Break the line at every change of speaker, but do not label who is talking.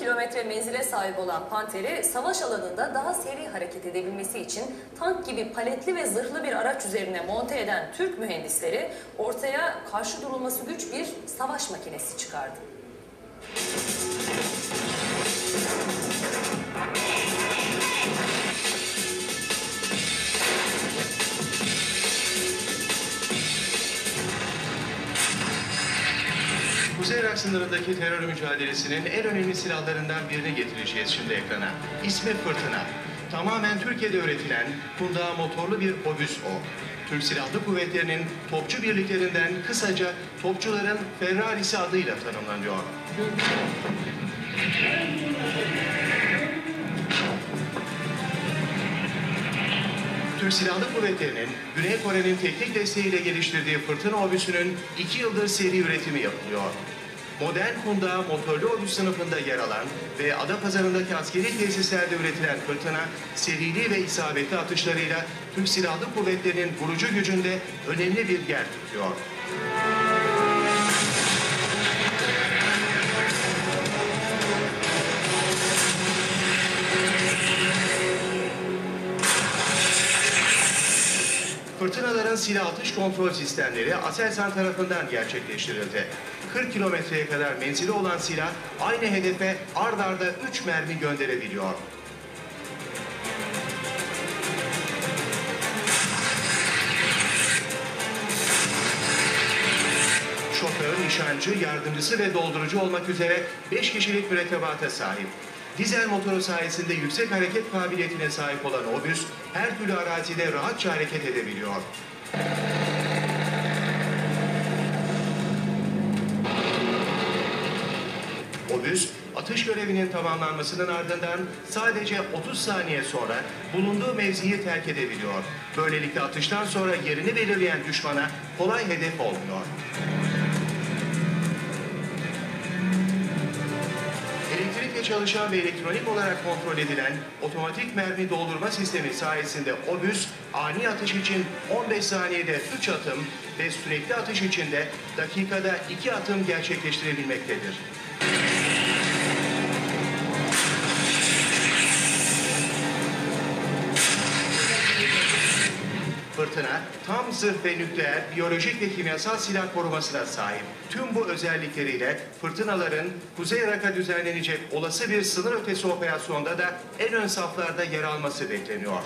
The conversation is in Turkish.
kilometre menzile sahip olan Panter'i savaş alanında daha seri hareket edebilmesi için tank gibi paletli ve zırhlı bir araç üzerine monte eden Türk mühendisleri ortaya karşı durulması güç bir savaş makinesi çıkardı.
Kuzey Irak sınırındaki terör mücadelesinin en önemli silahlarından birini getireceğiz şimdi ekrana. İsmi Fırtına. Tamamen Türkiye'de üretilen kundağı motorlu bir obüs o. Türk Silahlı Kuvvetleri'nin topçu birliklerinden kısaca topçuların Ferrarisi adıyla tanımlanıyor. Türk Silahlı Kuvvetleri'nin Güney Kore'nin teknik desteğiyle geliştirdiği Fırtına Obüsü'nün iki yıldır seri üretimi yapılıyor. Modern Kunda motorlu obüs sınıfında yer alan ve Adapazarı'ndaki askeri tesislerde üretilen Fırtına, serili ve isabetli atışlarıyla Türk Silahlı Kuvvetleri'nin vurucu gücünde önemli bir yer tutuyor. Fırtınaların silah atış kontrol sistemleri Aselsan tarafından gerçekleştirildi. 40 kilometreye kadar menzili olan silah aynı hedefe ard arda 3 mermi gönderebiliyor. Şoför, nişancı, yardımcısı ve doldurucu olmak üzere 5 kişilik mürettebata sahip. Dizel motoru sayesinde yüksek hareket kabiliyetine sahip olan obüs her türlü arazide rahatça hareket edebiliyor. Obüs, atış görevinin tamamlanmasının ardından sadece 30 saniye sonra bulunduğu mevziyi terk edebiliyor. Böylelikle atıştan sonra yerini belirleyen düşmana kolay hedef olmuyor. Çalışan ve elektronik olarak kontrol edilen otomatik mermi doldurma sistemi sayesinde obüs ani atış için 15 saniyede 3 atım ve sürekli atış için de dakikada 2 atım gerçekleştirebilmektedir. Fırtına, tam zırh ve nükleer, biyolojik ve kimyasal silah korumasına sahip. Tüm bu özellikleriyle fırtınaların Kuzey Irak'a düzenlenecek olası bir sınır ötesi operasyonda da en ön saflarda yer alması bekleniyor.